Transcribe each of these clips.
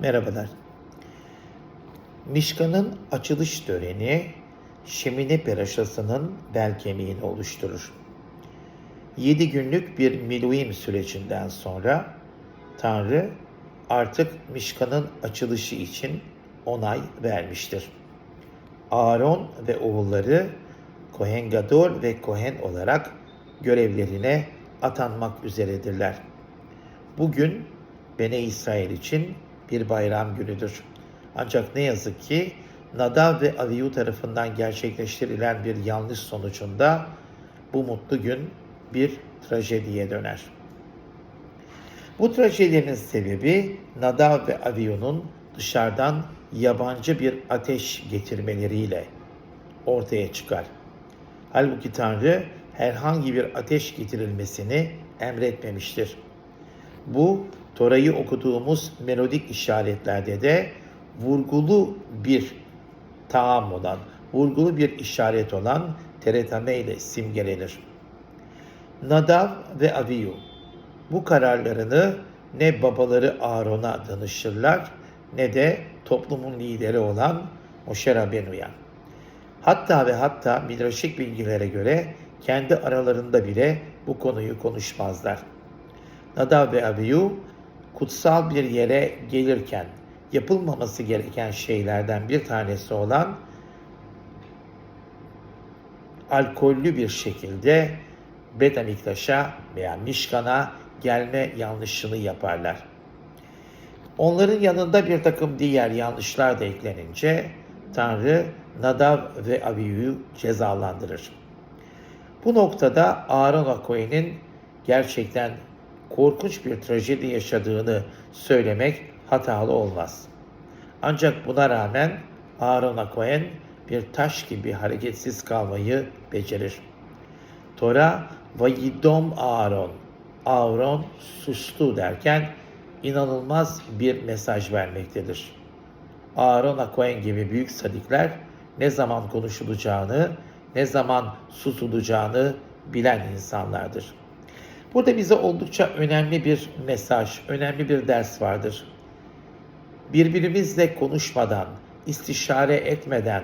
Merhabalar. Mişkan'ın açılış töreni Şemine Peraşası'nın bel kemiğini oluşturur. 7 günlük bir miluim sürecinden sonra Tanrı artık Mişkan'ın açılışı için onay vermiştir. Aaron ve oğulları Kohen Gadol ve Kohen olarak görevlerine atanmak üzeredirler. Bugün Bene İsrail için bir bayram günüdür. Ancak ne yazık ki Nadav ve Avihu tarafından gerçekleştirilen bir yanlış sonucunda bu mutlu gün bir trajediye döner. Bu trajedinin sebebi Nadav ve Avihu'nun dışarıdan yabancı bir ateş getirmeleriyle ortaya çıkar. Halbuki Tanrı herhangi bir ateş getirilmesini emretmemiştir. Bu Tora'yı okuduğumuz melodik işaretlerde de vurgulu bir taam olan, vurgulu bir işaret olan teretame ile simgelenir. Nadav ve Aviyu bu kararlarını ne babaları Aaron'a danışırlar ne de toplumun lideri olan Moşe Rabenu'ya. Hatta ve hatta midraşik bilgilere göre kendi aralarında bile bu konuyu konuşmazlar. Nadav ve Abiyu kutsal bir yere gelirken yapılmaması gereken şeylerden bir tanesi olan alkollü bir şekilde Betamiktaş'a veya Mişkan'a gelme yanlışını yaparlar. Onların yanında bir takım diğer yanlışlar da eklenince Tanrı Nadav ve Abiyu'yu cezalandırır. Bu noktada Aaron Akoy'nin gerçekten korkunç bir trajedi yaşadığını söylemek hatalı olmaz. Ancak buna rağmen Aaron Akoyen bir taş gibi hareketsiz kalmayı becerir. Tora vayidom Aaron, Aaron sustu derken inanılmaz bir mesaj vermektedir. Aaron Akoyen gibi büyük sadikler ne zaman konuşulacağını, ne zaman susulacağını bilen insanlardır. Burada bize oldukça önemli bir mesaj, önemli bir ders vardır. Birbirimizle konuşmadan, istişare etmeden,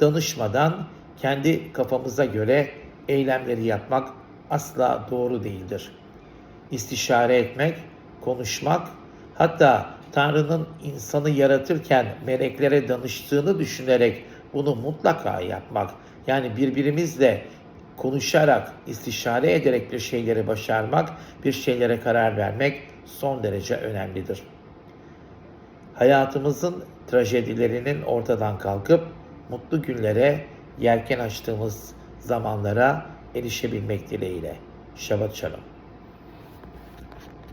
danışmadan kendi kafamıza göre eylemleri yapmak asla doğru değildir. İstişare etmek, konuşmak, hatta Tanrı'nın insanı yaratırken meleklere danıştığını düşünerek bunu mutlaka yapmak, yani birbirimizle konuşarak, istişare ederek bir şeyleri başarmak, bir şeylere karar vermek son derece önemlidir. Hayatımızın trajedilerinin ortadan kalkıp mutlu günlere yelken açtığımız zamanlara erişebilmek dileğiyle. Şabat Shalom.